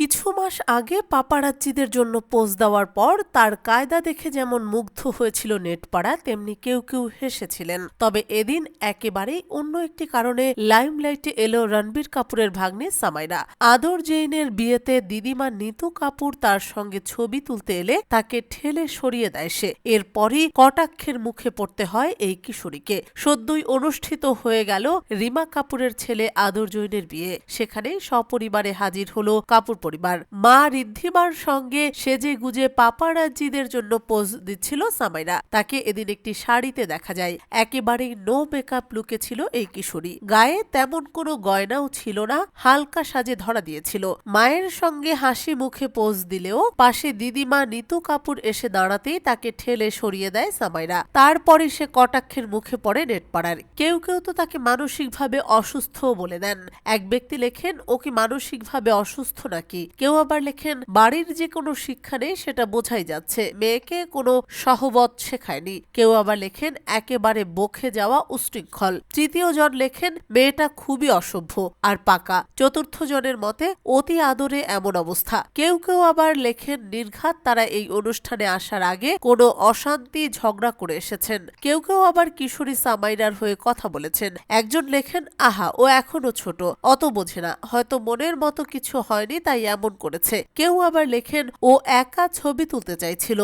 কিছু মাস আগে পাপারাজ্জিদের জন্য পোজ দেওয়ার পর তার কায়দা দেখে যেমন মুগ্ধ হয়েছিল নেটপাড়া, তেমনি কেউ কেউ হেসেছিলেন। তবে এদিন একেবারেই অন্য একটি কারণে লাইমলাইটে এলো রণবীর কাপুরের ভাগ্নে সামাইরা। আদর জৈনের বিয়েতে দিদিমা নিতু কাপুর তার সঙ্গে ছবি তুলতে এলে তাকে ঠেলে সরিয়ে দেয় সে। এরপরই কটাক্ষের মুখে পড়তে হয় এই কিশোরীকে। সদ্যই অনুষ্ঠিত হয়ে গেল রিমা কাপুরের ছেলে আদর জৈনের বিয়ে। সেখানে সপরিবারে হাজির হলো কাপুর পরিবার। মা ঋদ্ধিমার সঙ্গে সেজে গুজে পাপারাজ্জিদের জন্য পোজ দিচ্ছিল সামাইরা। তাকে এদিন একটি শাড়িতে দেখা যায়। একেবারেই নো মেকআপ লুকে ছিল এই কিশোরী। গায়ে তেমন কোনো গয়নাও ছিল না, হালকা সাজে ধরা দিয়েছিল। মায়ের সঙ্গে হাসি মুখে পোজ দিলেও পাশে দিদিমা নিতু কাপুর এসে দাঁড়াতেই তাকে ঠেলে সরিয়ে দেয় সামাইরা। তারপরে সে কটাক্ষের মুখে পড়ে নেটপাড়ার কেউ কেউ তো তাকে মানসিকভাবে অসুস্থ বলে দেন। এক ব্যক্তি লেখেন ও কি মানসিকভাবে অসুস্থ নাকি? কেউ আবার লেখেন, বাড়ির যে কোনো শিক্ষা নেই, সেটা বোঝাই যাচ্ছে। মেয়েকে কোনো সহবত শেখায়নি। কেউ আবার লেখেন, একেবারে বখে যাওয়া উশৃঙ্খল। তৃতীয় জন লেখেন, মেয়েটা খুবই অসভ্য আর পাকা। চতুর্থ জনের মতে, অতি আদরে এমন অবস্থা। কেউ কেউ আবার লেখেন, নির্ঘাত তারা এই অনুষ্ঠানে আসার আগে কোনো অশান্তি ঝগড়া করে এসেছেন। কেউ কেউ আবার কিশোরী সামাইরার হয়ে কথা বলেছেন। একজন লেখেন, আহা, ও এখনও ছোট, অত বোঝে না। হয়তো মনের মতো কিছু হয়নি, তাই এমন করেছে। কেউ আবার লেখেন ও একা ছবি তুলতে চাইছিল।